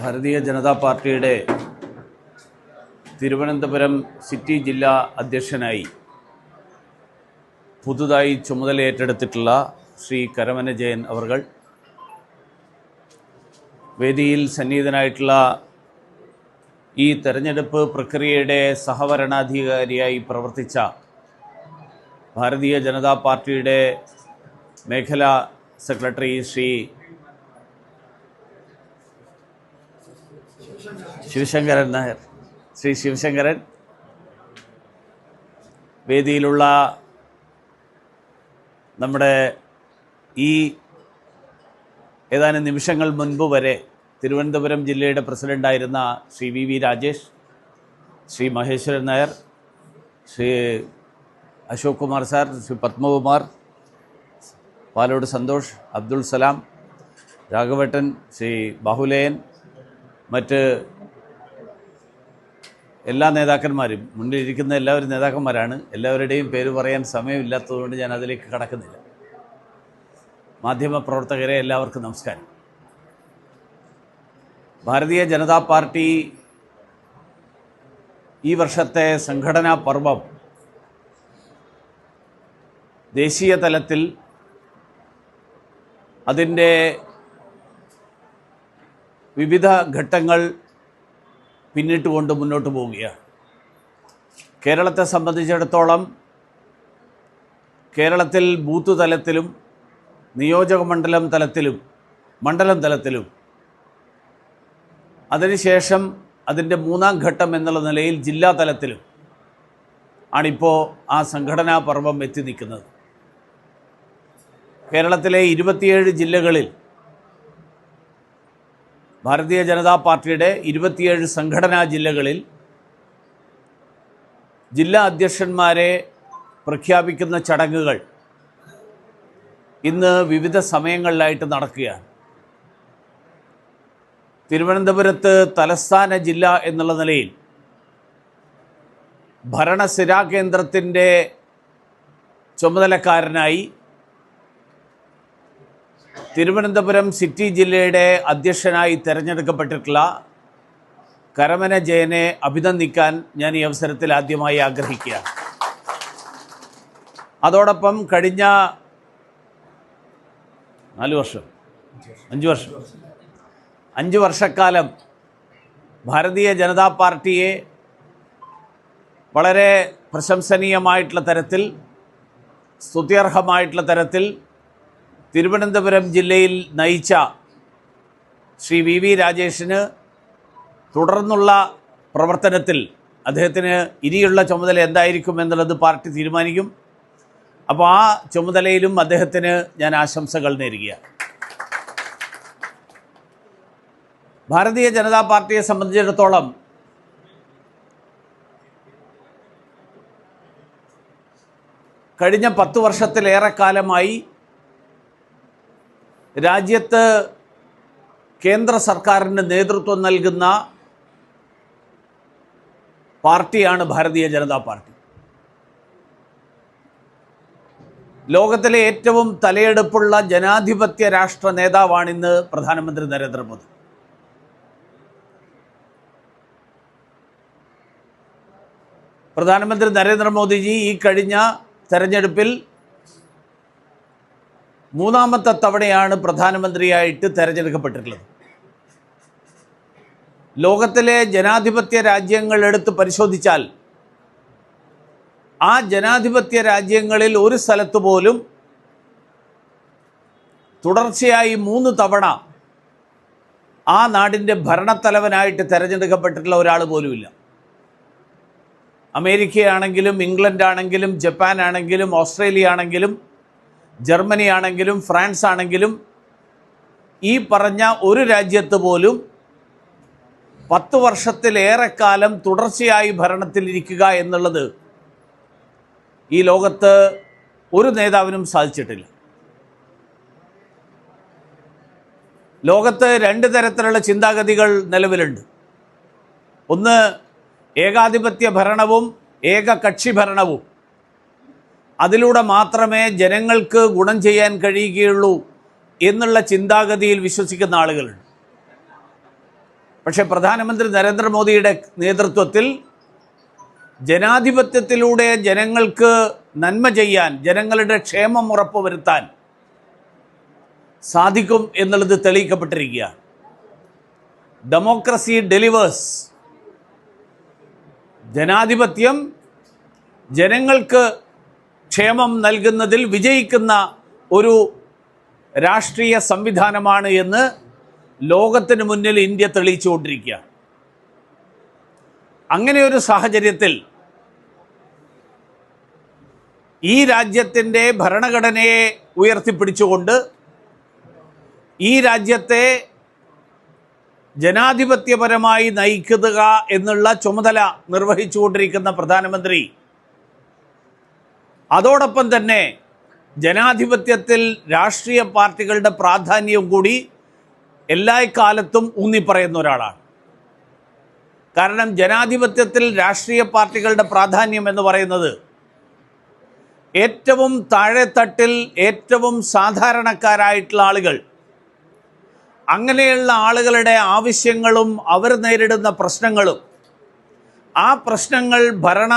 ഭാരതീയ ജനതാ പാർട്ടിയുടെ തിരുവനന്തപുരം സിറ്റി ജില്ലാ അധ്യക്ഷനായി പുതുതായി ചുമതലയേറ്റെടുത്തിട്ടുള്ള ശ്രീ കരമന ജയൻ അവർകൾ വേദിയിൽ സന്നിഹിതനായിട്ടുള്ള ഈ തെരഞ്ഞെടുപ്പ് പ്രക്രിയയുടെ സഹവരണാധികാരിയായി പ്രവർത്തിച്ച ഭാരതീയ ജനതാ പാർട്ടിയുടെ മേഖലാ സെക്രട്ടറി ശ്രീ ശിവശങ്കരൻ നായർ. ശ്രീ ശിവശങ്കരൻ വേദിയിലുള്ള നമ്മുടെ ഈ ഏതാനും നിമിഷങ്ങൾ മുൻപ് വരെ തിരുവനന്തപുരം ജില്ലയുടെ പ്രസിഡന്റായിരുന്ന Shri V V Rajesh Shri Maheswaran Nair Shri Ashok Kumar sir Shri Padmakumar Palode Santhosh Abdul Salam രാഘവട്ടൻ Shri Bahuleyan മറ്റ് എല്ലാ നേതാക്കന്മാരും മുന്നിലിരിക്കുന്ന എല്ലാവരും നേതാക്കന്മാരാണ്. എല്ലാവരുടെയും പേര് പറയാൻ സമയമില്ലാത്തതുകൊണ്ട് ഞാൻ അതിലേക്ക് കടക്കുന്നില്ല. മാധ്യമപ്രവർത്തകരെ എല്ലാവർക്കും നമസ്കാരം. ഭാരതീയ ജനതാ പാർട്ടി ഈ വർഷത്തെ സംഘടനാ പർവം ദേശീയ തലത്തിൽ അതിന്റെ വിവിധ ഘട്ടങ്ങൾ പിന്നിട്ടുകൊണ്ട് മുന്നോട്ട് പോവുകയാണ് കേരളത്തെ സംബന്ധിച്ചിടത്തോളം കേരളത്തിൽ ബൂത്ത് തലത്തിലും നിയോജക മണ്ഡലം തലത്തിലും മണ്ഡലം തലത്തിലും അതിനുശേഷം അതിന്റെ മൂന്നാം ഘട്ടം എന്നുള്ള നിലയിൽ ജില്ലാ തലത്തിലും ആണിപ്പോൾ ആ സംഘടനാ പർവം എത്തി നിൽക്കുന്നത്. കേരളത്തിലെ ഇരുപത്തിയേഴ് ജില്ലകളിൽ ഭാരതീയ ജനതാ പാർട്ടിയുടെ ഇരുപത്തിയേഴ് സംഘടനാ ജില്ലകളിൽ ജില്ലാ അധ്യക്ഷന്മാരെ പ്രഖ്യാപിക്കുന്ന ചടങ്ങുകൾ ഇന്ന് വിവിധ സമയങ്ങളിലായിട്ട് നടക്കുകയാണ്. തിരുവനന്തപുരത്ത് തലസ്ഥാന ജില്ല എന്നുള്ള നിലയിൽ ഭരണസിരാ കേന്ദ്രത്തിന്റെ ചുമതലക്കാരനായി തിരുവനന്തപുരം സിറ്റി ജില്ലയുടെ അധ്യക്ഷനായി തിരഞ്ഞെടുക്കപ്പെട്ടിട്ടുള്ള കരമന ജയനെ അഭിനന്ദിക്കാൻ ഞാൻ ഈ അവസരത്തിൽ ആദ്യമായി ആഗ്രഹിക്കുക അതോടൊപ്പം കഴിഞ്ഞ നാല് വർഷം അഞ്ച് വർഷം അഞ്ച് വർഷക്കാലം ഭാരതീയ ജനതാ പാർട്ടിയെ വളരെ പ്രശംസനീയമായിട്ടുള്ള തരത്തിൽ സ്തുത്യർഹമായിട്ടുള്ള തരത്തിൽ തിരുവനന്തപുരം ജില്ലയിൽ നയിച്ച ശ്രീ വി വി രാജേഷിന് തുടർന്നുള്ള പ്രവർത്തനത്തിൽ അദ്ദേഹത്തിന് ഇനിയുള്ള ചുമതല എന്തായിരിക്കും എന്നുള്ളത് പാർട്ടി തീരുമാനിക്കും. അപ്പോൾ ആ ചുമതലയിലും അദ്ദേഹത്തിന് ഞാൻ ആശംസകൾ നേരുകയാണ്. ഭാരതീയ ജനതാ പാർട്ടിയെ സംബന്ധിച്ചിടത്തോളം കഴിഞ്ഞ പത്തു വർഷത്തിലേറെ കാലമായി രാജ്യത്ത് കേന്ദ്ര സർക്കാരിന് നേതൃത്വം നൽകുന്ന പാർട്ടിയാണ് ഭാരതീയ ജനതാ പാർട്ടി. ലോകത്തിലെ ഏറ്റവും തലയെടുപ്പുള്ള ജനാധിപത്യ രാഷ്ട്ര നേതാവാണിന്ന് പ്രധാനമന്ത്രി നരേന്ദ്രമോദി. പ്രധാനമന്ത്രി നരേന്ദ്രമോദിജി ഈ കഴിഞ്ഞ തെരഞ്ഞെടുപ്പിൽ മൂന്നാമത്തെ തവണയാണ് പ്രധാനമന്ത്രിയായിട്ട് തിരഞ്ഞെടുക്കപ്പെട്ടിട്ടുള്ളത്. ലോകത്തിലെ ജനാധിപത്യ രാജ്യങ്ങൾ എടുത്ത് പരിശോധിച്ചാൽ ആ ജനാധിപത്യ രാജ്യങ്ങളിൽ ഒരു സ്ഥലത്ത് പോലും തുടർച്ചയായി മൂന്ന് തവണ ആ നാടിന്റെ ഭരണത്തലവനായിട്ട് തിരഞ്ഞെടുക്കപ്പെട്ടിട്ടുള്ള ഒരാൾ പോലുമില്ല അമേരിക്കയാണെങ്കിലും ഇംഗ്ലണ്ട് ആണെങ്കിലും ജപ്പാൻ ആണെങ്കിലും ഓസ്ട്രേലിയ ആണെങ്കിലും ജർമ്മനി ആണെങ്കിലും ഫ്രാൻസ് ആണെങ്കിലും ഈ പറഞ്ഞ ഒരു രാജ്യത്ത് പോലും പത്ത് വർഷത്തിലേറെക്കാലം തുടർച്ചയായി ഭരണത്തിലിരിക്കുക എന്നുള്ളത് ഈ ലോകത്ത് ഒരു നേതാവിനും സാധിച്ചിട്ടില്ല. ലോകത്ത് രണ്ട് തരത്തിലുള്ള ചിന്താഗതികൾ നിലവിലുണ്ട്. ഒന്ന് ഏകാധിപത്യ ഭരണവും ഏകകക്ഷി ഭരണവും. അതിലൂടെ മാത്രമേ ജനങ്ങൾക്ക് ഗുണം ചെയ്യാൻ കഴിയുകയുള്ളൂ എന്നുള്ള ചിന്താഗതിയിൽ വിശ്വസിക്കുന്ന ആളുകളുണ്ട്. പക്ഷേ പ്രധാനമന്ത്രി നരേന്ദ്രമോദിയുടെ നേതൃത്വത്തിൽ ജനാധിപത്യത്തിലൂടെ ജനങ്ങൾക്ക് നന്മ ചെയ്യാൻ ജനങ്ങളുടെ ക്ഷേമം ഉറപ്പുവരുത്താൻ സാധിക്കും എന്നുള്ളത് തെളിയിക്കപ്പെട്ടിരിക്കുകയാണ്. ഡെമോക്രസി ഡെലിവേഴ്സ് ജനാധിപത്യം ജനങ്ങൾക്ക് ക്ഷേമം നൽകുന്നതിൽ വിജയിക്കുന്ന ഒരു രാഷ്ട്രീയ സംവിധാനമാണ് എന്ന് ലോകത്തിന് മുന്നിൽ ഇന്ത്യ തെളിയിച്ചുകൊണ്ടിരിക്കുകയാണ്. അങ്ങനെ ഒരു സാഹചര്യത്തിൽ ഈ രാജ്യത്തിന്റെ ഭരണഘടനയെ ഉയർത്തിപ്പിടിച്ചുകൊണ്ട് ഈ രാജ്യത്തെ ജനാധിപത്യപരമായി നയിക്കുക എന്നുള്ള ചുമതല നിർവഹിച്ചുകൊണ്ടിരിക്കുന്ന പ്രധാനമന്ത്രി അതോടൊപ്പം തന്നെ ജനാധിപത്യത്തിൽ രാഷ്ട്രീയ പാർട്ടികളുടെ പ്രാധാന്യവും കൂടി എല്ലാ കാലത്തും ഊന്നിപ്പറയുന്ന ഒരാളാണ്. കാരണം ജനാധിപത്യത്തിൽ രാഷ്ട്രീയ പാർട്ടികളുടെ പ്രാധാന്യം എന്ന് പറയുന്നത് ഏറ്റവും താഴെത്തട്ടിൽ ഏറ്റവും സാധാരണക്കാരായിട്ടുള്ള ആളുകൾ അങ്ങനെയുള്ള ആളുകളുടെ ആവശ്യങ്ങളും അവർ നേരിടുന്ന പ്രശ്നങ്ങളും ആ പ്രശ്നങ്ങൾ ഭരണ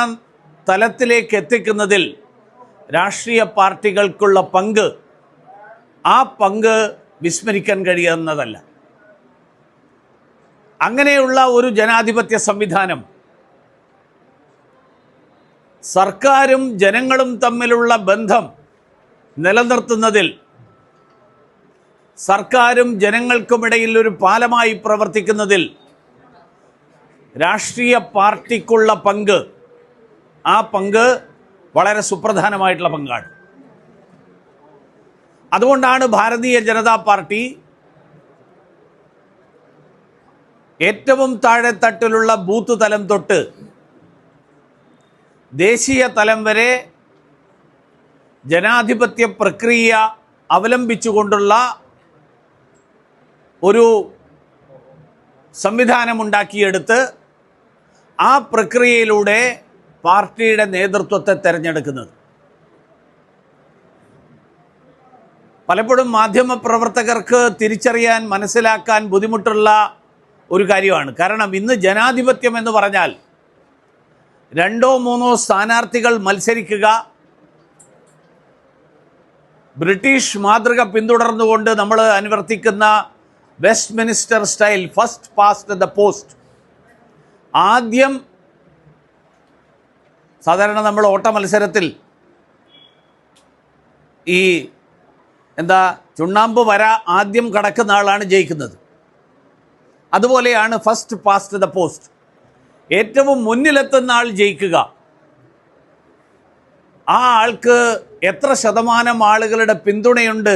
തലത്തിലേക്ക് എത്തിക്കുന്നതിൽ രാഷ്ട്രീയ പാർട്ടികൾക്കുള്ള പങ്ക് ആ പങ്ക് വിസ്മരിക്കാൻ കഴിയുന്നതല്ല അങ്ങനെയുള്ള ഒരു ജനാധിപത്യ സംവിധാനം സർക്കാരും ജനങ്ങളും തമ്മിലുള്ള ബന്ധം നിലനിർത്തുന്നതിൽ സർക്കാരും ജനങ്ങൾക്കുമിടയിൽ ഒരു പാലമായി പ്രവർത്തിക്കുന്നതിൽ രാഷ്ട്രീയ പാർട്ടിക്കുള്ള പങ്ക് ആ പങ്ക് വളരെ സുപ്രധാനമായിട്ടുള്ള പങ്കാണ്. അതുകൊണ്ടാണ് ഭാരതീയ ജനതാ പാർട്ടി ഏറ്റവും താഴെത്തട്ടിലുള്ള ബൂത്ത് തലം തൊട്ട് ദേശീയ തലം വരെ ജനാധിപത്യ പ്രക്രിയ അവലംബിച്ചുകൊണ്ടുള്ള ഒരു സംവിധാനമുണ്ടാക്കിയെടുത്ത് ആ പ്രക്രിയയിലൂടെ പാർട്ടിയുടെ നേതൃത്വത്തെ തിരഞ്ഞെടുക്കുന്നത്. പലപ്പോഴും മാധ്യമപ്രവർത്തകർക്ക് തിരിച്ചറിയാൻ മനസ്സിലാക്കാൻ ബുദ്ധിമുട്ടുള്ള ഒരു കാര്യമാണ്. കാരണം ഇന്ന് ജനാധിപത്യം എന്ന് പറഞ്ഞാൽ രണ്ടോ മൂന്നോ സ്ഥാനാർത്ഥികൾ മത്സരിക്കുക ബ്രിട്ടീഷ് മാതൃക പിന്തുടർന്നുകൊണ്ട് നമ്മൾ അനുവർത്തിക്കുന്ന Westminster style first past the post. ആദ്യം സാധാരണ നമ്മൾ ഓട്ട മത്സരത്തിൽ ഈ എന്താ ചുണ്ണാമ്പ് വര ആദ്യം കടക്കുന്ന ആളാണ് ജയിക്കുന്നത്. അതുപോലെയാണ് ഫസ്റ്റ് പാസ്റ്റ് ദ പോസ്റ്റ് ഏറ്റവും മുന്നിലെത്തുന്ന ആൾ ജയിക്കുക. ആ ആൾക്ക് എത്ര ശതമാനം ആളുകളുടെ പിന്തുണയുണ്ട്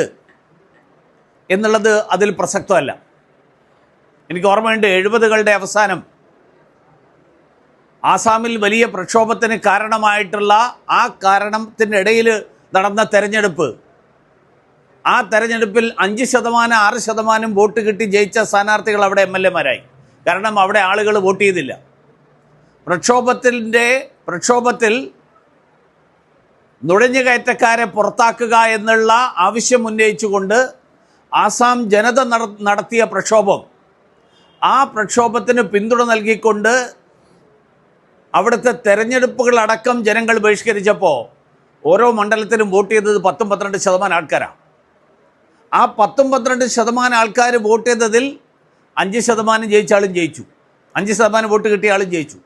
എന്നുള്ളത് അതിൽ പ്രസക്തമല്ല. എനിക്ക് ഓർമ്മയുണ്ട് എഴുപതുകളുടെ അവസാനം ആസാമിൽ വലിയ പ്രക്ഷോഭത്തിന് കാരണമായിട്ടുള്ള ആ കാരണത്തിന്റെ ഇടയിൽ നടന്ന തെരഞ്ഞെടുപ്പ്. ആ തെരഞ്ഞെടുപ്പിൽ അഞ്ച് ശതമാനം ആറ് ശതമാനം വോട്ട് കിട്ടി ജയിച്ച സ്ഥാനാർത്ഥികൾ അവിടെ എം എൽ എമാരായി. കാരണം അവിടെ ആളുകൾ വോട്ട് ചെയ്തില്ല. പ്രക്ഷോഭത്തിന്റെ പ്രക്ഷോഭത്തിൽ നുഴഞ്ഞുകയറ്റക്കാരെ പുറത്താക്കുക എന്നുള്ള ആവശ്യം ഉന്നയിച്ചുകൊണ്ട് ആസാം ജനത നടത്തിയ പ്രക്ഷോഭം. ആ പ്രക്ഷോഭത്തിന് പിന്തുണ നൽകിക്കൊണ്ട് അവിടുത്തെ തെരഞ്ഞെടുപ്പുകളടക്കം ജനങ്ങൾ ബഹിഷ്കരിച്ചപ്പോൾ ഓരോ മണ്ഡലത്തിലും വോട്ട് ചെയ്തത് പത്തും പന്ത്രണ്ട് ശതമാനം ആൾക്കാരാണ് ആ പത്തും പന്ത്രണ്ട് ശതമാനം ആൾക്കാർ വോട്ട് ചെയ്തതിൽ അഞ്ച് ശതമാനം ജയിച്ച ആളും ജയിച്ചു. അഞ്ച് ശതമാനം വോട്ട് കിട്ടിയ ആളും ജയിച്ചു.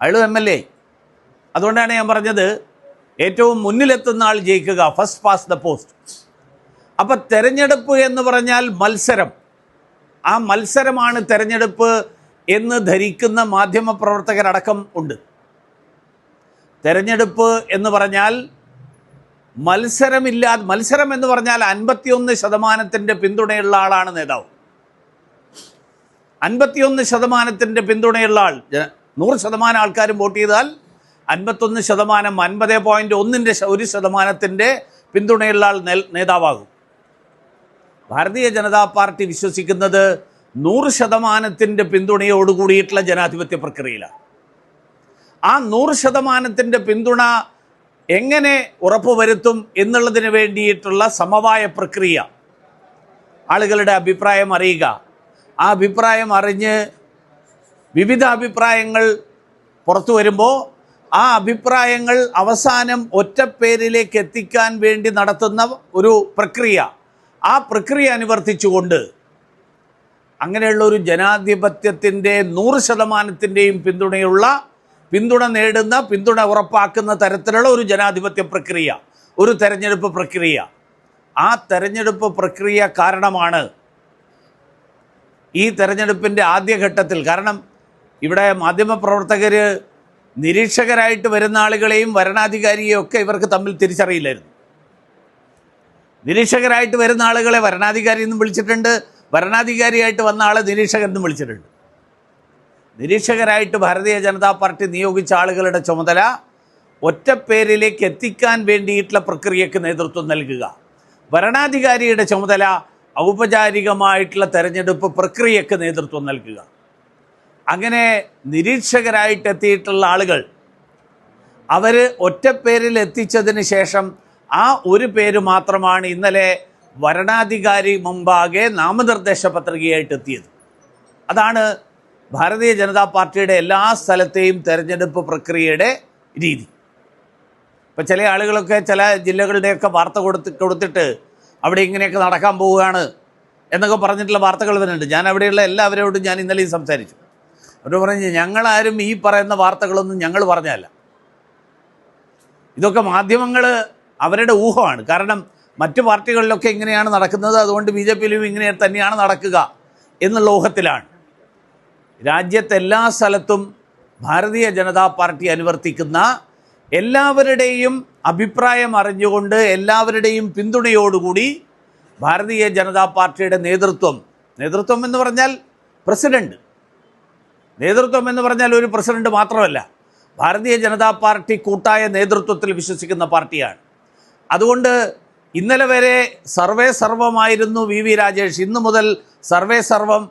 അയാളും എം എൽ എ. അതുകൊണ്ടാണ് ഞാൻ പറഞ്ഞത് ഏറ്റവും മുന്നിലെത്തുന്ന ആൾ ജയിക്കുക ഫസ്റ്റ് പാസ് ദ പോസ്റ്റ് അപ്പം തെരഞ്ഞെടുപ്പ് എന്ന് പറഞ്ഞാൽ മത്സരം. ആ മത്സരമാണ് തെരഞ്ഞെടുപ്പ് എന്ന് ധരിക്കുന്ന മാധ്യമ പ്രവർത്തകരടക്കം ഉണ്ട്. തെരഞ്ഞെടുപ്പ് എന്ന് പറഞ്ഞാൽ മത്സരമില്ലാതെ മത്സരം എന്ന് പറഞ്ഞാൽ അൻപത്തിയൊന്ന് ശതമാനത്തിന്റെ പിന്തുണയുള്ള ആളാണ് നേതാവ്. അൻപത്തിയൊന്ന് ശതമാനത്തിന്റെ പിന്തുണയുള്ള ആൾ നൂറ് ശതമാനം ആൾക്കാരും വോട്ട് ചെയ്താൽ അൻപത്തൊന്ന് ശതമാനം അൻപത് പോയിന്റ് ഒന്നിന്റെ ഒരു ശതമാനത്തിന്റെ പിന്തുണയുള്ള ആൾ നേതാവാകും. ഭാരതീയ ജനതാ പാർട്ടി വിശ്വസിക്കുന്നത് നൂറ് ശതമാനത്തിന്റെ പിന്തുണയോട് കൂടിയിട്ടുള്ള ജനാധിപത്യ പ്രക്രിയയിലാണ്. ആ നൂറ് ശതമാനത്തിന്റെ പിന്തുണ എങ്ങനെ ഉറപ്പുവരുത്തും എന്നുള്ളതിന് വേണ്ടിയിട്ടുള്ള സമവായ പ്രക്രിയ. ആളുകളുടെ അഭിപ്രായം അറിയുക. ആ അഭിപ്രായം അറിഞ്ഞ് വിവിധ അഭിപ്രായങ്ങൾ പുറത്തു വരുമ്പോൾ ആ അഭിപ്രായങ്ങൾ അവസാനം ഒറ്റപ്പേരിലേക്ക് എത്തിക്കാൻ വേണ്ടി നടത്തുന്ന ഒരു പ്രക്രിയ. ആ പ്രക്രിയ അനുവർത്തിച്ചുകൊണ്ട് അങ്ങനെയുള്ള ഒരു ജനാധിപത്യത്തിന്റെ നൂറ് ശതമാനത്തിന്റെയും പിന്തുണയുള്ള പിന്തുണ നേടുന്ന പിന്തുണ ഉറപ്പാക്കുന്ന തരത്തിലുള്ള ഒരു ജനാധിപത്യ പ്രക്രിയ ഒരു തെരഞ്ഞെടുപ്പ് പ്രക്രിയ. ആ തെരഞ്ഞെടുപ്പ് പ്രക്രിയ കാരണമാണ് ഈ തെരഞ്ഞെടുപ്പിന്റെ ആദ്യഘട്ടത്തിൽ കാരണം ഇവിടെ മാധ്യമപ്രവർത്തകർ നിരീക്ഷകരായിട്ട് വരുന്ന ആളുകളെയും വരണാധികാരിയെയും ഒക്കെ ഇവർക്ക് തമ്മിൽ തിരിച്ചറിയില്ലായിരുന്നു. നിരീക്ഷകരായിട്ട് വരുന്ന ആളുകളെ വരണാധികാരി എന്നും വിളിച്ചിട്ടുണ്ട് വരണാധികാരിയായിട്ട് വന്ന ആളെ നിരീക്ഷകൻ എന്നും വിളിച്ചിട്ടുണ്ട്. നിരീക്ഷകരായിട്ട് ഭാരതീയ ജനതാ പാർട്ടി നിയോഗിച്ച ആളുകളുടെ ചുമതല ഒറ്റപ്പേരിലേക്ക് എത്തിക്കാൻ വേണ്ടിയിട്ടുള്ള പ്രക്രിയക്ക് നേതൃത്വം നൽകുക. ഭരണാധികാരിയുടെ ചുമതല ഔപചാരികമായിട്ടുള്ള തെരഞ്ഞെടുപ്പ് പ്രക്രിയക്ക് നേതൃത്വം നൽകുക. അങ്ങനെ നിരീക്ഷകരായിട്ട് എത്തിയിട്ടുള്ള ആളുകൾ അവർ ഒറ്റപ്പേരിൽ എത്തിച്ചതിന് ശേഷം ആ ഒരു പേര് മാത്രമാണ് ഇന്നലെ വരണാധികാരി മുമ്പാകെ നാമനിർദ്ദേശ പത്രികയായിട്ട് എത്തിയത്. അതാണ് ഭാരതീയ ജനതാ പാർട്ടിയുടെ എല്ലാ സ്ഥലത്തെയും തെരഞ്ഞെടുപ്പ് പ്രക്രിയയുടെ രീതി. ഇപ്പം ചില ആളുകളൊക്കെ ചില ജില്ലകളുടെയൊക്കെ വാർത്ത കൊടുത്ത് കൊടുത്തിട്ട് അവിടെ ഇങ്ങനെയൊക്കെ നടക്കാൻ പോവുകയാണ് എന്നൊക്കെ പറഞ്ഞിട്ടുള്ള വാർത്തകൾ വരുന്നുണ്ട്. ഞാൻ അവിടെയുള്ള എല്ലാവരോടും ഞാൻ ഇന്നലെയും സംസാരിച്ചു. അവർ പറഞ്ഞു ഞങ്ങളാരും ഈ പറയുന്ന വാർത്തകളൊന്നും ഞങ്ങൾ പറഞ്ഞതല്ല. ഇതൊക്കെ മാധ്യമങ്ങൾ അവരുടെ ഊഹമാണ്. കാരണം മറ്റു പാർട്ടികളിലൊക്കെ ഇങ്ങനെയാണ് നടക്കുന്നത്. അതുകൊണ്ട് ബി ജെ പിയിലും ഇങ്ങനെ തന്നെയാണ് നടക്കുക എന്നുള്ള ഊഹത്തിലാണ്. രാജ്യത്തെ എല്ലാ സ്ഥലത്തും ഭാരതീയ ജനതാ പാർട്ടി അനുവർത്തിക്കുന്ന എല്ലാവരുടെയും അഭിപ്രായം അറിഞ്ഞുകൊണ്ട് എല്ലാവരുടെയും പിന്തുണയോടുകൂടി ഭാരതീയ ജനതാ പാർട്ടിയുടെ നേതൃത്വം നേതൃത്വം എന്ന് പറഞ്ഞാൽ പ്രസിഡന്റ്. നേതൃത്വം എന്ന് പറഞ്ഞാൽ ഒരു പ്രസിഡന്റ് മാത്രമല്ല ഭാരതീയ ജനതാ പാർട്ടി കൂട്ടായ നേതൃത്വത്തിൽ വിശ്വസിക്കുന്ന പാർട്ടിയാണ്. അതുകൊണ്ട് ഇന്നലെ വരെ സർവേ സർവമായിരുന്നു വി വി രാജേഷ്. ഇന്നു മുതൽ സർവേ സർവം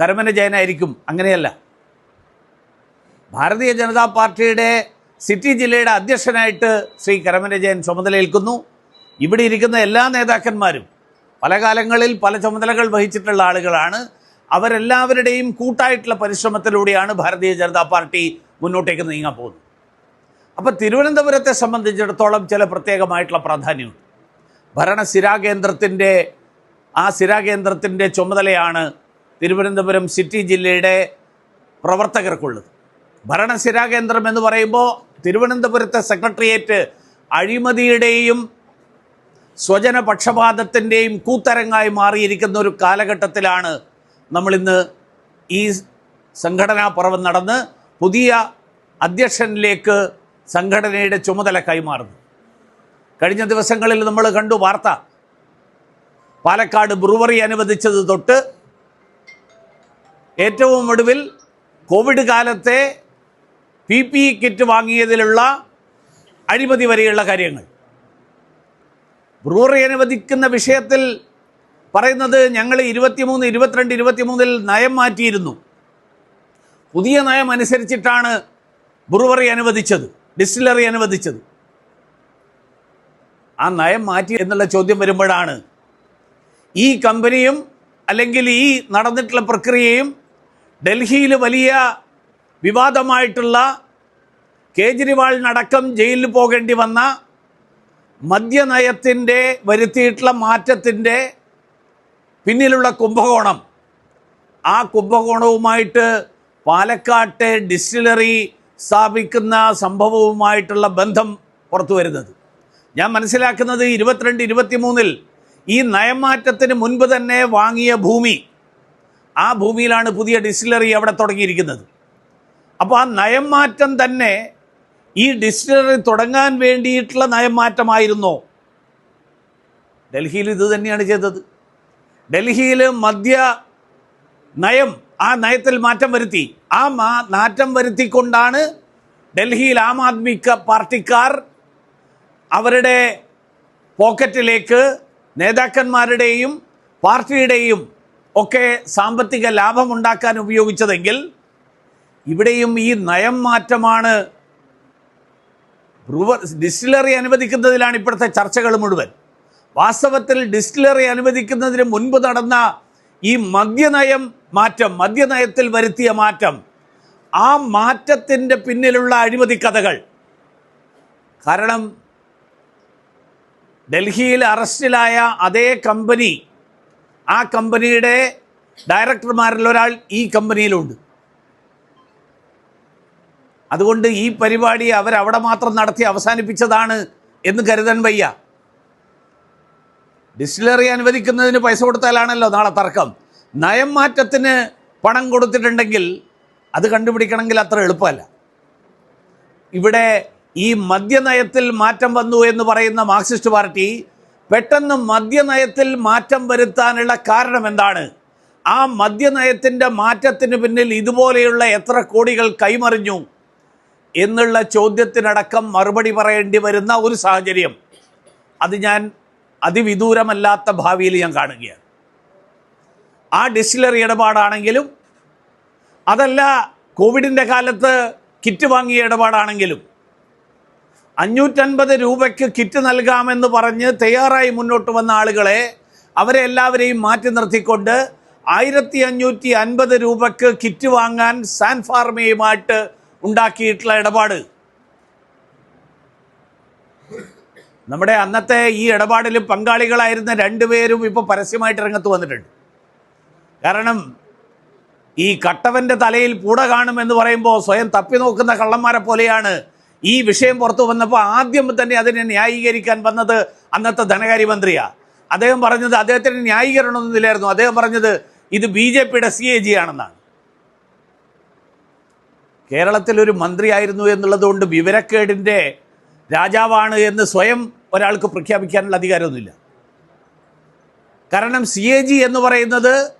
കരമന ജയനായിരിക്കും. അങ്ങനെയല്ല. ഭാരതീയ ജനതാ പാർട്ടിയുടെ സിറ്റി ജില്ലയുടെ അധ്യക്ഷനായിട്ട് ശ്രീ കരമന ജയൻ ചുമതലയേൽക്കുന്നു. ഇവിടെ ഇരിക്കുന്ന എല്ലാ നേതാക്കന്മാരും പല കാലങ്ങളിൽ പല ചുമതലകൾ വഹിച്ചിട്ടുള്ള ആളുകളാണ്. അവരെല്ലാവരുടെയും കൂട്ടായിട്ടുള്ള പരിശ്രമത്തിലൂടെയാണ് ഭാരതീയ ജനതാ പാർട്ടി മുന്നോട്ടേക്ക് നീങ്ങാൻ പോകുന്നത്. അപ്പോൾ തിരുവനന്തപുരത്തെ സംബന്ധിച്ചിടത്തോളം ചില പ്രത്യേകമായിട്ടുള്ള പ്രാധാന്യമുണ്ട്. ഭരണ സ്ഥിരാകേന്ദ്രത്തിന്റെ ആ സിരാകേന്ദ്രത്തിന്റെ ചുമതലയാണ് തിരുവനന്തപുരം സിറ്റി ജില്ലയുടെ പ്രവർത്തകർക്കുള്ളത്. ഭരണസിരാകേന്ദ്രം എന്ന് പറയുമ്പോൾ തിരുവനന്തപുരത്തെ സെക്രട്ടേറിയറ്റ് അഴിമതിയുടെയും സ്വജനപക്ഷപാതത്തിന്റെയും കൂത്തരങ്ങായി മാറിയിരിക്കുന്ന ഒരു കാലഘട്ടത്തിലാണ് നമ്മളിന്ന് ഈ സംഘടനാ പർവം നടന്ന് പുതിയ അധ്യക്ഷനിലേക്ക് സംഘടനയുടെ ചുമതല കൈമാറുന്നു കഴിഞ്ഞ ദിവസങ്ങളിൽ നമ്മൾ കണ്ടു വാർത്ത. പാലക്കാട് ബ്രൂവറി അനുവദിച്ചത് തൊട്ട് ഏറ്റവും ഒടുവിൽ കോവിഡ് കാലത്തെ പി പി ഇ കിറ്റ് വാങ്ങിയതിലുള്ള അഴിമതി വരെയുള്ള കാര്യങ്ങൾ. ബ്രൂവറി അനുവദിക്കുന്ന വിഷയത്തിൽ പറയുന്നത് ഞങ്ങൾ ഇരുപത്തിമൂന്ന് ഇരുപത്തിരണ്ട് ഇരുപത്തിമൂന്നിൽ നയം മാറ്റിയിരുന്നു. പുതിയ നയം അനുസരിച്ചിട്ടാണ് ബ്രൂവറി അനുവദിച്ചത് ഡിസ്റ്റിലറി അനുവദിച്ചത്. ആ നയം മാറ്റി എന്നുള്ള ചോദ്യം വരുമ്പോഴാണ് ഈ കമ്പനിയും അല്ലെങ്കിൽ ഈ നടന്നിട്ടുള്ള പ്രക്രിയയും ഡൽഹിയിൽ വലിയ വിവാദമായിട്ടുള്ള കേജ്രിവാളിനടക്കം ജയിലിൽ പോകേണ്ടി വന്ന മദ്യനയത്തിന്റെ വരുത്തിയിട്ടുള്ള മാറ്റത്തിന്റെ പിന്നിലുള്ള കുംഭകോണം. ആ കുംഭകോണവുമായിട്ട് പാലക്കാട്ടെ ഡിസ്റ്റിലറി സ്ഥാപിക്കുന്ന സംഭവവുമായിട്ടുള്ള ബന്ധം പുറത്തു വരുന്നത് ഞാൻ മനസ്സിലാക്കുന്നത് ഇരുപത്തിരണ്ട് ഇരുപത്തിമൂന്നിൽ ഈ നയമാറ്റത്തിന് മുൻപ് തന്നെ വാങ്ങിയ ഭൂമി. ആ ഭൂമിയിലാണ് പുതിയ ഡിസ്റ്റിലറി അവിടെ തുടങ്ങിയിരിക്കുന്നത്. അപ്പോൾ ആ നയം മാറ്റം തന്നെ ഈ ഡിസ്റ്റിലറി തുടങ്ങാൻ വേണ്ടിയിട്ടുള്ള നയമാറ്റമായിരുന്നോ? ഡൽഹിയിൽ ഇത് തന്നെയാണ് ചെയ്തത്. ഡൽഹിയിൽ മദ്യ നയം ആ നയത്തിൽ മാറ്റം വരുത്തി. ആ മാറ്റം വരുത്തിക്കൊണ്ടാണ് ഡൽഹിയിൽ ആം ആദ്മി പാർട്ടിക്കാർ അവരുടെ പോക്കറ്റിലേക്ക് നേതാക്കന്മാരുടെയും പാർട്ടിയുടെയും ഒക്കെ സാമ്പത്തിക ലാഭമുണ്ടാക്കാൻ ഉപയോഗിച്ചതെങ്കിൽ ഇവിടെയും ഈ നയം മാറ്റമാണ് ബ്രൂവർ ഡിസ്റ്റിലറി അനുവദിക്കുന്നതിലാണ് ഇപ്പോഴത്തെ ചർച്ചകൾ മുഴുവൻ. വാസ്തവത്തിൽ ഡിസ്റ്റിലറി അനുവദിക്കുന്നതിന് മുൻപ് നടന്ന ഈ മദ്യനയം മാറ്റം മദ്യനയത്തിൽ വരുത്തിയ മാറ്റം ആ മാറ്റത്തിന്റെ പിന്നിലുള്ള അഴിമതി കഥകൾ. കാരണം ഡൽഹിയിൽ അറസ്റ്റിലായ അതേ കമ്പനി ആ കമ്പനിയുടെ ഡയറക്ടർമാരിൽ ഒരാൾ ഈ കമ്പനിയിലുണ്ട്. അതുകൊണ്ട് ഈ പരിപാടി അവരവിടെ മാത്രം നടത്തി അവസാനിപ്പിച്ചതാണ് എന്ന് കരുതാൻ വയ്യ. ഡിസ്റ്റിലറി അനുവദിക്കുന്നതിന് പൈസ കൊടുത്താലാണല്ലോ നാളെ തർക്കം. നയം മാറ്റത്തിന് പണം കൊടുത്തിട്ടുണ്ടെങ്കിൽ അത് കണ്ടുപിടിക്കണമെങ്കിൽ അത്ര എളുപ്പമല്ല. ഇവിടെ ഈ മദ്യനയത്തിൽ മാറ്റം വന്നു എന്ന് പറയുന്ന മാർക്സിസ്റ്റ് പാർട്ടി പെട്ടെന്ന് മദ്യനയത്തിൽ മാറ്റം വരുത്താനുള്ള കാരണം എന്താണ്? ആ മദ്യനയത്തിന്റെ മാറ്റത്തിന് പിന്നിൽ ഇതുപോലെയുള്ള എത്ര കോടികൾ കൈമറിഞ്ഞു എന്നുള്ള ചോദ്യത്തിനടക്കം മറുപടി പറയേണ്ടി വരുന്ന ഒരു സാഹചര്യം. അത് ഞാൻ അതിവിദൂരമല്ലാത്ത ഭാവിയിൽ ഞാൻ കാണുകയാണ്. ആ ഡിസ്റ്റിലറി ഇടപാടാണെങ്കിലും അതല്ല കോവിഡിന്റെ കാലത്ത് കിറ്റ് വാങ്ങിയ ഇടപാടാണെങ്കിലും അഞ്ഞൂറ്റൻപത് രൂപയ്ക്ക് കിറ്റ് നൽകാമെന്ന് പറഞ്ഞ് തയ്യാറായി മുന്നോട്ട് വന്ന ആളുകളെ അവരെ എല്ലാവരെയും മാറ്റി നിർത്തിക്കൊണ്ട് ആയിരത്തി അഞ്ഞൂറ്റി അൻപത് രൂപയ്ക്ക് കിറ്റ് വാങ്ങാൻ സാൻ ഫാർമയുമായിട്ട് ഉണ്ടാക്കിയിട്ടുള്ള ഇടപാട്. നമ്മുടെ അന്നത്തെ ഈ ഇടപാടിൽ പങ്കാളികളായിരുന്ന രണ്ടുപേരും ഇപ്പോൾ പരസ്യമായിട്ട് രംഗത്ത് വന്നിട്ടുണ്ട്. കാരണം ഈ കട്ടവന്റെ തലയിൽ പൂട കാണുമെന്ന് പറയുമ്പോൾ സ്വയം തപ്പി നോക്കുന്ന കള്ളന്മാരെ പോലെയാണ് ഈ വിഷയം പുറത്തു വന്നപ്പോൾ ആദ്യം തന്നെ അതിനെ ന്യായീകരിക്കാൻ വന്നത് അന്നത്തെ ധനകാര്യമന്ത്രിയാ. അദ്ദേഹം പറഞ്ഞത് അദ്ദേഹത്തിന് ന്യായീകരണമൊന്നുമില്ലായിരുന്നു അദ്ദേഹം പറഞ്ഞത് ഇത് ബി ജെ പിയുടെ സി എ ജി ആണെന്നാണ്. കേരളത്തിൽ ഒരു മന്ത്രിയായിരുന്നു എന്നുള്ളതുകൊണ്ട് വിവരക്കേടിന്റെ രാജാവാണ് എന്ന് സ്വയം ഒരാൾക്ക് പ്രഖ്യാപിക്കാനുള്ള അധികാരമൊന്നുമില്ല. കാരണം സി എ ജി എന്ന് പറയുന്നത്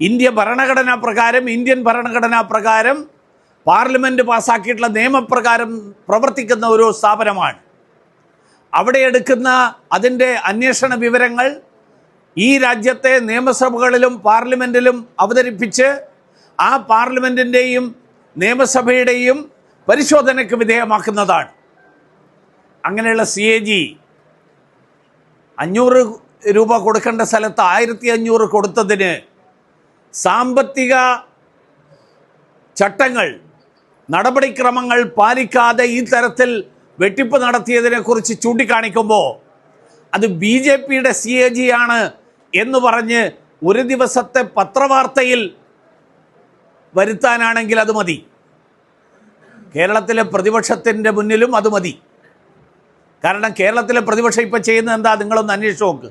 ഇന്ത്യ ഭരണഘടനാ പ്രകാരം ഇന്ത്യൻ ഭരണഘടനാ പ്രകാരം പാർലമെന്റ് പാസ്സാക്കിയിട്ടുള്ള നിയമപ്രകാരം പ്രവർത്തിക്കുന്ന ഒരു സ്ഥാപനമാണ്. അവിടെ എടുക്കുന്ന അതിന്റെ അന്വേഷണ വിവരങ്ങൾ ഈ രാജ്യത്തെ നിയമസഭകളിലും പാർലമെന്റിലും അവതരിപ്പിച്ച് ആ പാർലമെന്റിന്റെയും നിയമസഭയുടെയും പരിശോധനയ്ക്ക് വിധേയമാക്കുന്നതാണ്. അങ്ങനെയുള്ള സി എ ജി അഞ്ഞൂറ് രൂപ കൊടുക്കേണ്ട സ്ഥലത്ത് ആയിരത്തി അഞ്ഞൂറ് കൊടുത്തതിന് സാമ്പത്തിക ചട്ടങ്ങൾ നടപടിക്രമങ്ങൾ പാലിക്കാതെ ഈ തരത്തിൽ വെട്ടിപ്പ് നടത്തിയതിനെക്കുറിച്ച് ചൂണ്ടിക്കാണിക്കുമ്പോൾ അത് ബി ജെ പിയുടെ സി എ ജി ആണ് എന്ന് പറഞ്ഞ് ഒരു ദിവസത്തെ പത്രവാർത്തയിൽ വരുത്താനാണെങ്കിൽ അത് മതി. കേരളത്തിലെ പ്രതിപക്ഷത്തിന്റെ മുന്നിലും അത് മതി. കാരണം കേരളത്തിലെ പ്രതിപക്ഷം ഇപ്പം ചെയ്യുന്നത് എന്താ? നിങ്ങളൊന്ന് അന്വേഷിച്ച് നോക്ക്.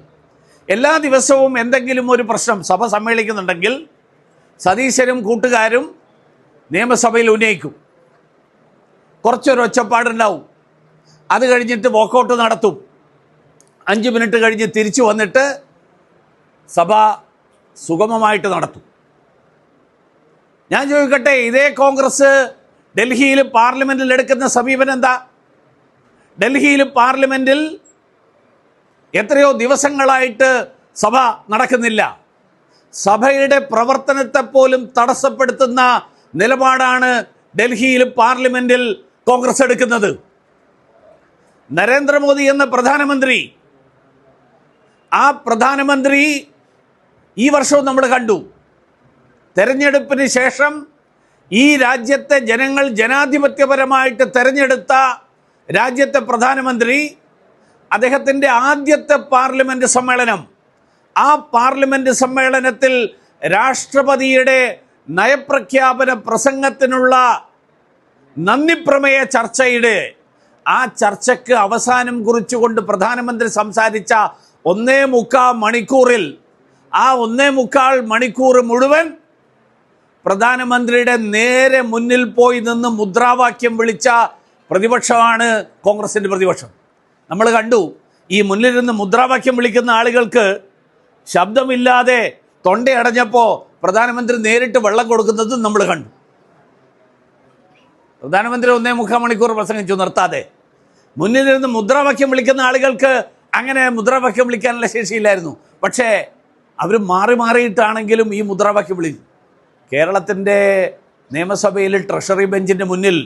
എല്ലാ ദിവസവും എന്തെങ്കിലും ഒരു പ്രശ്നം സഭ സമ്മേളിക്കുന്നുണ്ടെങ്കിൽ സതീശനും കൂട്ടുകാരും നിയമസഭയിൽ ഉന്നയിക്കും. കുറച്ചൊരു ഒച്ചപ്പാടുണ്ടാവും. അത് കഴിഞ്ഞിട്ട് വോക്കൗട്ട് നടത്തും. അഞ്ച് മിനിറ്റ് കഴിഞ്ഞ് തിരിച്ചു വന്നിട്ട് സഭ സുഗമമായിട്ട് നടത്തും. ഞാൻ ചോദിക്കട്ടെ ഇതേ കോൺഗ്രസ് ഡൽഹിയിൽ പാർലമെന്റിൽ എടുക്കുന്ന സമീപനം എന്താ? ഡൽഹിയിൽ പാർലമെന്റിൽ എത്രയോ ദിവസങ്ങളായിട്ട് സഭ നടക്കുന്നില്ല. സഭയുടെ പ്രവർത്തനത്തെ പോലും തടസ്സപ്പെടുത്തുന്ന നിലപാടാണ് ഡൽഹിയിൽ പാർലമെന്റിൽ കോൺഗ്രസ് എടുക്കുന്നത്. നരേന്ദ്രമോദി എന്ന പ്രധാനമന്ത്രി ആ പ്രധാനമന്ത്രി ഈ വർഷവും നമ്മൾ കണ്ടു. തെരഞ്ഞെടുപ്പിന് ശേഷം ഈ രാജ്യത്തെ ജനങ്ങൾ ജനാധിപത്യപരമായിട്ട് തെരഞ്ഞെടുത്ത രാജ്യത്തെ പ്രധാനമന്ത്രി അദ്ദേഹത്തിന്റെ ആദ്യത്തെ പാർലമെന്റ് സമ്മേളനം. ആ പാർലമെന്റ് സമ്മേളനത്തിൽ രാഷ്ട്രപതിയുടെ നയപ്രഖ്യാപന പ്രസംഗത്തിനുള്ള നന്ദിപ്രമേയ ചർച്ചയുടെ ആ ചർച്ചയ്ക്ക് അവസാനം കുറിച്ചുകൊണ്ട് പ്രധാനമന്ത്രി സംസാരിച്ച ഒന്നേ മുക്കാൽ മണിക്കൂറിൽ ആ ഒന്നേ മുക്കാൽ മണിക്കൂർ മുഴുവൻ പ്രധാനമന്ത്രിയുടെ നേരെ മുന്നിൽ പോയി നിന്ന് മുദ്രാവാക്യം വിളിച്ച പ്രതിപക്ഷമാണ് കോൺഗ്രസിന്റെ പ്രതിപക്ഷം. നമ്മൾ കണ്ടു ഈ മുന്നിലിരുന്ന് മുദ്രാവാക്യം വിളിക്കുന്ന ആളുകൾക്ക് ശബ്ദമില്ലാതെ തൊണ്ടയടഞ്ഞപ്പോൾ പ്രധാനമന്ത്രി നേരിട്ട് വെള്ളം കൊടുക്കുന്നതും നമ്മൾ കണ്ടു. പ്രധാനമന്ത്രി ഒന്നേ മുക്കാൽ മണിക്കൂർ പ്രസംഗിച്ചു നിർത്താതെ. നിന്ന് മുദ്രാവാക്യം വിളിക്കുന്ന ആളുകൾക്ക് അങ്ങനെ മുദ്രാവാക്യം വിളിക്കാനുള്ള ശേഷിയില്ലായിരുന്നു. പക്ഷേ അവർ മാറി മാറിയിട്ടാണെങ്കിലും ഈ മുദ്രാവാക്യം വിളിച്ചു കേരളത്തിന്റെ നിയമസഭയിൽ ട്രഷറി ബെഞ്ചിന്റെ മുന്നിൽ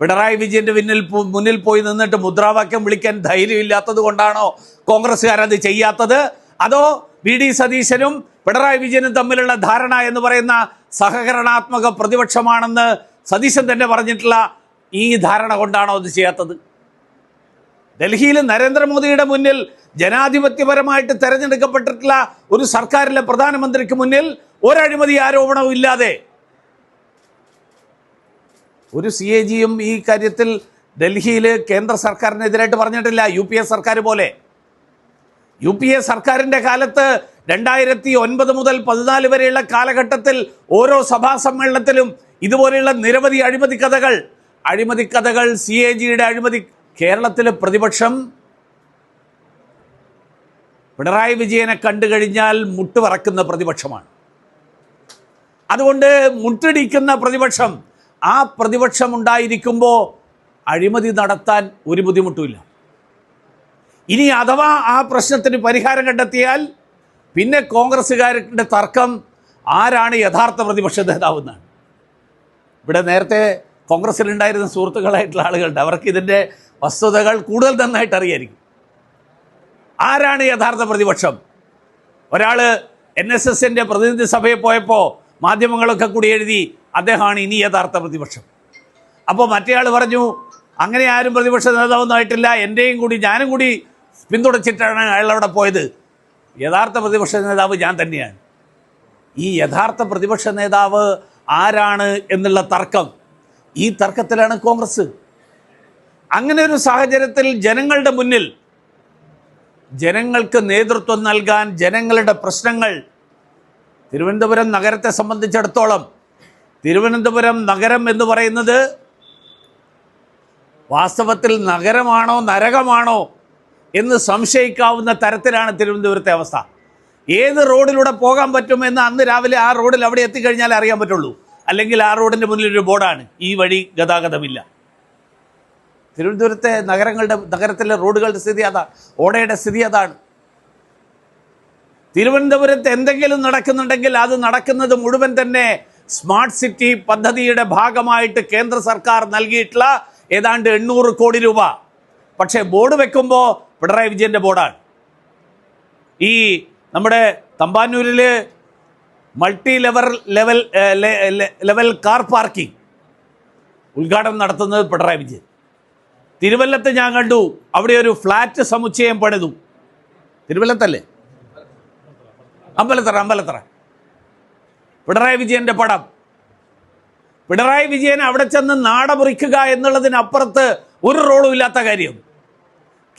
പിണറായി വിജയന്റെ പിന്നിൽ മുന്നിൽ പോയി നിന്നിട്ട് മുദ്രാവാക്യം വിളിക്കാൻ ധൈര്യമില്ലാത്തത് കൊണ്ടാണോ കോൺഗ്രസ്സുകാരത് ചെയ്യാത്തത്? അതോ വി ഡി സതീശനും പിണറായി വിജയനും തമ്മിലുള്ള ധാരണ എന്ന് പറയുന്ന സഹകരണാത്മക പ്രതിപക്ഷമാണെന്ന് സതീശൻ തന്നെ പറഞ്ഞിട്ടുള്ള ഈ ധാരണ കൊണ്ടാണോ അത് ചെയ്യാത്തത്? ഡൽഹിയിൽ നരേന്ദ്രമോദിയുടെ മുന്നിൽ ജനാധിപത്യപരമായിട്ട് തെരഞ്ഞെടുക്കപ്പെട്ടിട്ടുള്ള ഒരു സർക്കാരിലെ പ്രധാനമന്ത്രിക്ക് മുന്നിൽ ഒരഴിമതി ആരോപണവും ഇല്ലാതെ ഒരു സി എ ജിയും ഈ കാര്യത്തിൽ ഡൽഹിയിൽ കേന്ദ്ര സർക്കാരിനെതിരായിട്ട് പറഞ്ഞിട്ടില്ല. യു പി എ സർക്കാർ പോലെ. യു പി എ സർക്കാരിന്റെ കാലത്ത് രണ്ടായിരത്തി ഒൻപത് മുതൽ പതിനാല് വരെയുള്ള കാലഘട്ടത്തിൽ ഓരോ സഭാ സമ്മേളനത്തിലും ഇതുപോലെയുള്ള നിരവധി അഴിമതി കഥകൾ. അഴിമതി കഥകൾ സി എ ജിയുടെ അഴിമതി കേരളത്തിലെ പ്രതിപക്ഷം പിണറായി വിജയനെ കണ്ടു കഴിഞ്ഞാൽ മുട്ടുവറക്കുന്ന പ്രതിപക്ഷമാണ്. അതുകൊണ്ട് മുട്ടിടിക്കുന്ന പ്രതിപക്ഷം ആ പ്രതിപക്ഷം ഉണ്ടായിരിക്കുമ്പോൾ അഴിമതി നടത്താൻ ഒരു ബുദ്ധിമുട്ടുമില്ല. ഇനി അഥവാ ആ പ്രശ്നത്തിന് പരിഹാരം കണ്ടെത്തിയാൽ പിന്നെ കോൺഗ്രസ്സുകാരുടെ തർക്കം ആരാണ് യഥാർത്ഥ പ്രതിപക്ഷ നേതാവെന്നാണ്. ഇവിടെ നേരത്തെ കോൺഗ്രസ്സിലുണ്ടായിരുന്ന സുഹൃത്തുക്കളായിട്ടുള്ള ആളുകളുണ്ട്. അവർക്ക് ഇതിന്റെ വസ്തുതകൾ കൂടുതൽ നന്നായിട്ട് അറിയായിരിക്കും. ആരാണ് യഥാർത്ഥ പ്രതിപക്ഷം? ഒരാൾ എൻ എസ് എസിന്റെ പ്രതിനിധി സഭയിൽ പോയപ്പോൾ മാധ്യമങ്ങളൊക്കെ കൂടി എഴുതി അദ്ദേഹമാണ് ഇനി യഥാർത്ഥ പ്രതിപക്ഷം. അപ്പോൾ മറ്റേയാൾ പറഞ്ഞു അങ്ങനെ ആരും പ്രതിപക്ഷ നേതാവൊന്നും ആയിട്ടില്ല. എന്റെയും കൂടി ഞാനും കൂടി പിന്തുണച്ചിട്ടാണ് അയാൾ അവിടെ പോയത്. യഥാർത്ഥ പ്രതിപക്ഷ നേതാവ് ഞാൻ തന്നെയാണ്. ഈ യഥാർത്ഥ പ്രതിപക്ഷ നേതാവ് ആരാണ് എന്നുള്ള തർക്കം. ഈ തർക്കത്തിലാണ് കോൺഗ്രസ്. അങ്ങനെ ഒരു സാഹചര്യത്തിൽ ജനങ്ങളുടെ മുന്നിൽ ജനങ്ങൾക്ക് നേതൃത്വം നൽകാൻ ജനങ്ങളുടെ പ്രശ്നങ്ങൾ തിരുവനന്തപുരം നഗരത്തെ സംബന്ധിച്ചിടത്തോളം തിരുവനന്തപുരം നഗരം എന്ന് പറയുന്നത് വാസ്തവത്തിൽ നഗരമാണോ നരകമാണോ എന്ന് സംശയിക്കാവുന്ന തരത്തിലാണ് തിരുവനന്തപുരത്തെ അവസ്ഥ. ഏത് റോഡിലൂടെ പോകാൻ പറ്റുമെന്ന് അന്ന് രാവിലെ ആ റോഡിൽ അവിടെ എത്തിക്കഴിഞ്ഞാൽ അറിയാൻ പറ്റുള്ളൂ. അല്ലെങ്കിൽ ആ റോഡിന്റെ മുന്നിൽ ഒരു ബോർഡാണ്. ഈ വഴി ഗതാഗതമില്ല. തിരുവനന്തപുരത്തെ നഗരങ്ങളുടെ നഗരത്തിലെ റോഡുകളുടെ സ്ഥിതി അതാണ് ഓടയുടെ സ്ഥിതി അതാണ്. തിരുവനന്തപുരത്ത് എന്തെങ്കിലും നടക്കുന്നുണ്ടെങ്കിൽ അത് നടക്കുന്നത് മുഴുവൻ തന്നെ സ്മാർട്ട് സിറ്റി പദ്ധതിയുടെ ഭാഗമായിട്ട് കേന്ദ്ര സർക്കാർ നൽകിയിട്ടുള്ള ഏതാണ്ട് എണ്ണൂറ് കോടി രൂപ. പക്ഷേ ബോർഡ് വെക്കുമ്പോൾ പിണറായി വിജയന്റെ ബോർഡാണ്. ഈ നമ്മുടെ തമ്പാനൂരിൽ multi level level level car parking ഉദ്ഘാടനം നടത്തുന്നത് പിണറായി വിജയൻ. തിരുവല്ലത്ത് ഞാൻ കണ്ടു. അവിടെ ഒരു ഫ്ലാറ്റ് സമുച്ചയം പണിതു. തിരുവല്ലത്തല്ലേ? അമ്പലത്തറ അമ്പലത്തറ. പിണറായി വിജയന്റെ പടം. പിണറായി വിജയൻ അവിടെ ചെന്ന് നാടമുറിക്കുക എന്നുള്ളതിനപ്പുറത്ത് ഒരു റോളും ഇല്ലാത്ത കാര്യം.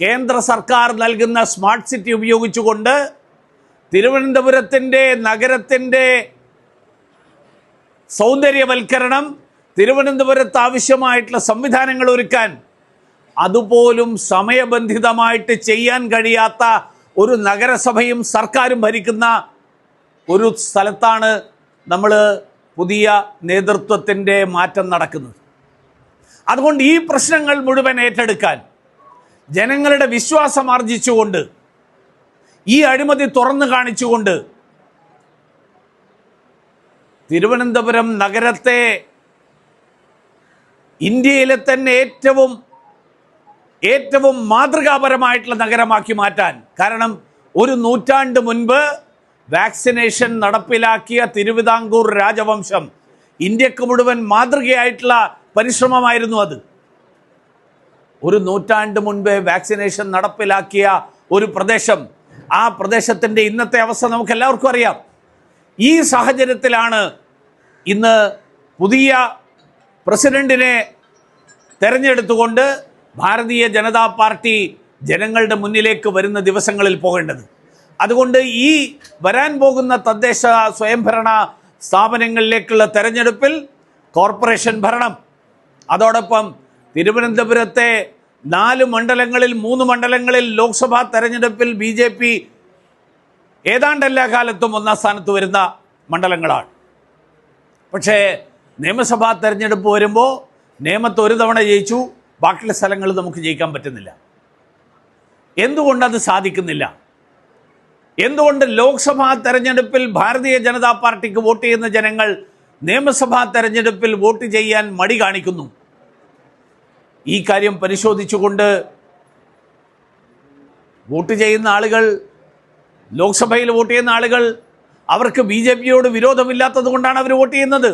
കേന്ദ്ര സർക്കാർ നൽകുന്ന സ്മാർട്ട് സിറ്റി ഉപയോഗിച്ചുകൊണ്ട് തിരുവനന്തപുരത്തിന്റെ നഗരത്തിന്റെ സൗന്ദര്യവൽക്കരണം തിരുവനന്തപുരത്ത് ആവശ്യമായിട്ടുള്ള സംവിധാനങ്ങൾ ഒരുക്കാൻ അതുപോലും സമയബന്ധിതമായിട്ട് ചെയ്യാൻ കഴിയാത്ത ഒരു നഗരസഭയും സർക്കാരും ഭരിക്കുന്ന ഒരു സ്ഥലത്താണ് നമ്മൾ പുതിയ നേതൃത്വത്തിന്റെ മാറ്റം നടക്കുന്നത്. അതുകൊണ്ട് ഈ പ്രശ്നങ്ങൾ മുഴുവൻ ഏറ്റെടുക്കാൻ ജനങ്ങളുടെ വിശ്വാസം ആർജിച്ചുകൊണ്ട് ഈ അഴിമതി തുറന്നു കാണിച്ചുകൊണ്ട് തിരുവനന്തപുരം നഗരത്തെ ഇന്ത്യയിലെ തന്നെ ഏറ്റവും ഏറ്റവും മാതൃകാപരമായിട്ടുള്ള നഗരമാക്കി മാറ്റാൻ. കാരണം ഒരു നൂറ്റാണ്ട് മുൻപ് വാക്സിനേഷൻ നടപ്പിലാക്കിയ തിരുവിതാംകൂർ രാജവംശം ഇന്ത്യയ്ക്ക് മുഴുവൻ മാതൃകയായിട്ടുള്ള പരിശ്രമമായിരുന്നു അത്. ഒരു നൂറ്റാണ്ട് മുൻപ് വാക്സിനേഷൻ നടപ്പിലാക്കിയ ഒരു പ്രദേശം ആ പ്രദേശത്തിന്റെ ഇന്നത്തെ അവസ്ഥ നമുക്ക് എല്ലാവർക്കും അറിയാം. ഈ സാഹചര്യത്തിലാണ് ഇന്ന് പുതിയ പ്രസിഡന്റിനെ തെരഞ്ഞെടുത്തുകൊണ്ട് ഭാരതീയ ജനതാ പാർട്ടി ജനങ്ങളുടെ മുന്നിലേക്ക് വരുന്ന ദിവസങ്ങളിൽ പോകേണ്ടത്. അതുകൊണ്ട് ഈ വരാൻ പോകുന്ന തദ്ദേശ സ്വയംഭരണ സ്ഥാപനങ്ങളിലേക്കുള്ള തെരഞ്ഞെടുപ്പിൽ കോർപ്പറേഷൻ ഭരണം അതോടൊപ്പം തിരുവനന്തപുരത്തെ നാല് മണ്ഡലങ്ങളിൽ മൂന്ന് മണ്ഡലങ്ങളിൽ ലോക്സഭാ തെരഞ്ഞെടുപ്പിൽ ബി ജെ പി ഏതാണ്ട് എല്ലാ കാലത്തും ഒന്നാം സ്ഥാനത്ത് വരുന്ന മണ്ഡലങ്ങളാണ്. പക്ഷേ നിയമസഭാ തെരഞ്ഞെടുപ്പ് വരുമ്പോൾ നിയമത്ത് ഒരു തവണ ജയിച്ചു ബാക്കിയുള്ള സ്ഥലങ്ങൾ നമുക്ക് ജയിക്കാൻ പറ്റുന്നില്ല. എന്തുകൊണ്ടത് സാധിക്കുന്നില്ല? എന്തുകൊണ്ട് ലോക്സഭാ തെരഞ്ഞെടുപ്പിൽ ഭാരതീയ ജനതാ പാർട്ടിക്ക് വോട്ട് ചെയ്യുന്ന ജനങ്ങൾ നിയമസഭാ തെരഞ്ഞെടുപ്പിൽ വോട്ട് ചെയ്യാൻ മടി കാണിക്കുന്നു? ഈ കാര്യം പരിശോധിച്ചുകൊണ്ട് വോട്ട് ചെയ്യുന്ന ആളുകൾ ലോക്സഭയിൽ വോട്ട് ചെയ്യുന്ന ആളുകൾ അവർക്ക് ബി ജെ പിയോട് വിരോധമില്ലാത്തത് കൊണ്ടാണ് അവർ വോട്ട് ചെയ്യുന്നത്.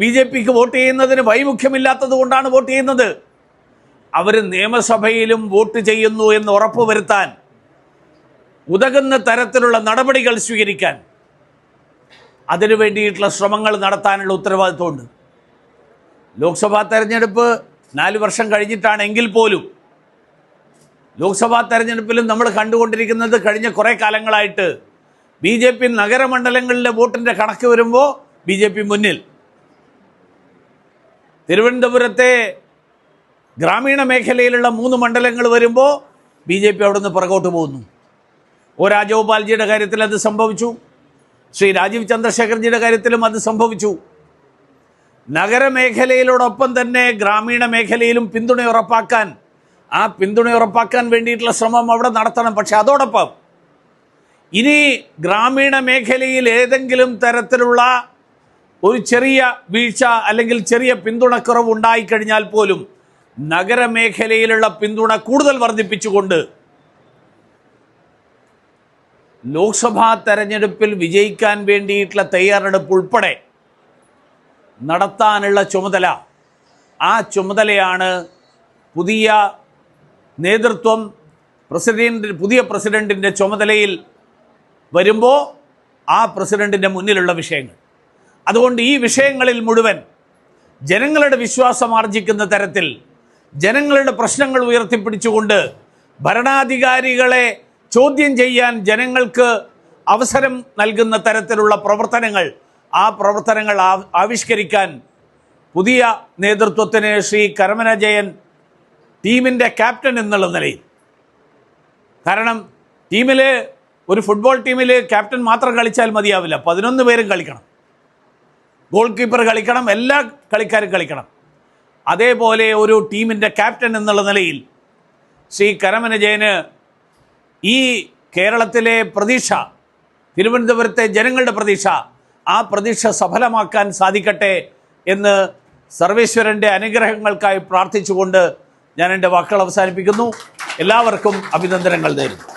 ബി ജെ പിക്ക് വോട്ട് ചെയ്യുന്നതിന് വൈമുഖ്യമില്ലാത്തത് കൊണ്ടാണ് വോട്ട് ചെയ്യുന്നത്. അവർ നിയമസഭയിലും വോട്ട് ചെയ്യുന്നു എന്ന് ഉറപ്പുവരുത്താൻ ഉതകുന്ന തരത്തിലുള്ള നടപടികൾ സ്വീകരിക്കാൻ അതിനു വേണ്ടിയിട്ടുള്ള ശ്രമങ്ങൾ നടത്താനുള്ള ഉത്തരവാദിത്വമുണ്ട്. ലോക്സഭാ തെരഞ്ഞെടുപ്പ് നാല് വർഷം കഴിഞ്ഞിട്ടാണെങ്കിൽ പോലും ലോക്സഭാ തെരഞ്ഞെടുപ്പിലും നമ്മൾ കണ്ടുകൊണ്ടിരിക്കുന്നത് കഴിഞ്ഞ കുറേ കാലങ്ങളായിട്ട് ബി ജെ പി നഗരമണ്ഡലങ്ങളിലെ വോട്ടിന്റെ കണക്ക് വരുമ്പോൾ ബി ജെ പി മുന്നിൽ. തിരുവനന്തപുരത്തെ ഗ്രാമീണ മേഖലയിലുള്ള മൂന്ന് മണ്ഡലങ്ങൾ വരുമ്പോൾ ബി ജെ പി അവിടെ നിന്ന് പുറകോട്ട് പോകുന്നു. ഒ രാജഗോപാൽജിയുടെ കാര്യത്തിൽ അത് സംഭവിച്ചു. ശ്രീ രാജീവ് ചന്ദ്രശേഖർജിയുടെ കാര്യത്തിലും അത് സംഭവിച്ചു. നഗരമേഖലയിലോടൊപ്പം തന്നെ ഗ്രാമീണ മേഖലയിലും പിന്തുണ ഉറപ്പാക്കാൻ ആ പിന്തുണ ഉറപ്പാക്കാൻ വേണ്ടിയിട്ടുള്ള ശ്രമം അവിടെ നടത്തണം. പക്ഷെ അതോടൊപ്പം ഇനി ഗ്രാമീണ മേഖലയിൽ ഏതെങ്കിലും തരത്തിലുള്ള ഒരു ചെറിയ വീഴ്ച അല്ലെങ്കിൽ ചെറിയ പിന്തുണക്കുറവ് ഉണ്ടായിക്കഴിഞ്ഞാൽ പോലും നഗരമേഖലയിലുള്ള പിന്തുണ കൂടുതൽ വർദ്ധിപ്പിച്ചുകൊണ്ട് ലോക്സഭാ തെരഞ്ഞെടുപ്പിൽ വിജയിക്കാൻ വേണ്ടിയിട്ടുള്ള തയ്യാറെടുപ്പ് ഉൾപ്പെടെ നടത്താനുള്ള ചുമതല. ആ ചുമതലയാണ് പുതിയ നേതൃത്വം പ്രസിഡന്റ് പുതിയ പ്രസിഡന്റിന്റെ ചുമതലയിൽ വരുമ്പോൾ ആ പ്രസിഡന്റിന്റെ മുന്നിലുള്ള വിഷയങ്ങൾ. അതുകൊണ്ട് ഈ വിഷയങ്ങളിൽ മുഴുവൻ ജനങ്ങളുടെ വിശ്വാസം ആർജിക്കുന്ന തരത്തിൽ ജനങ്ങളുടെ പ്രശ്നങ്ങൾ ഉയർത്തിപ്പിടിച്ചുകൊണ്ട് ഭരണാധികാരികളെ ചോദ്യം ചെയ്യാൻ ജനങ്ങൾക്ക് അവസരം നൽകുന്ന തരത്തിലുള്ള പ്രവർത്തനങ്ങൾ ആ പ്രവർത്തനങ്ങൾ ആവിഷ്കരിക്കാൻ പുതിയ നേതൃത്വത്തിന് ശ്രീ കരമന ജയൻ ടീമിന്റെ ക്യാപ്റ്റൻ എന്നുള്ള നിലയിൽ. കാരണം ടീമിൽ ഒരു ഫുട്ബോൾ ടീമിൽ ക്യാപ്റ്റൻ മാത്രം കളിച്ചാൽ മതിയാവില്ല. പതിനൊന്ന് പേരും കളിക്കണം. ഗോൾ കീപ്പർ കളിക്കണം എല്ലാ കളിക്കാരും കളിക്കണം. അതേപോലെ ഒരു ടീമിന്റെ ക്യാപ്റ്റൻ എന്നുള്ള നിലയിൽ ശ്രീ കരമന ജയന് ഈ കേരളത്തിലെ പ്രതീക്ഷ തിരുവനന്തപുരത്തെ ജനങ്ങളുടെ പ്രതീക്ഷ ആ പ്രതീക്ഷ സഫലമാക്കാൻ സാധിക്കട്ടെ എന്ന് സർവേശ്വരന്റെ അനുഗ്രഹങ്ങൾക്കായി പ്രാർത്ഥിച്ചുകൊണ്ട് ഞാൻ എന്റെ വാക്കുകൾ അവസാനിപ്പിക്കുന്നു. എല്ലാവർക്കും അഭിനന്ദനങ്ങൾ നേരുന്നു.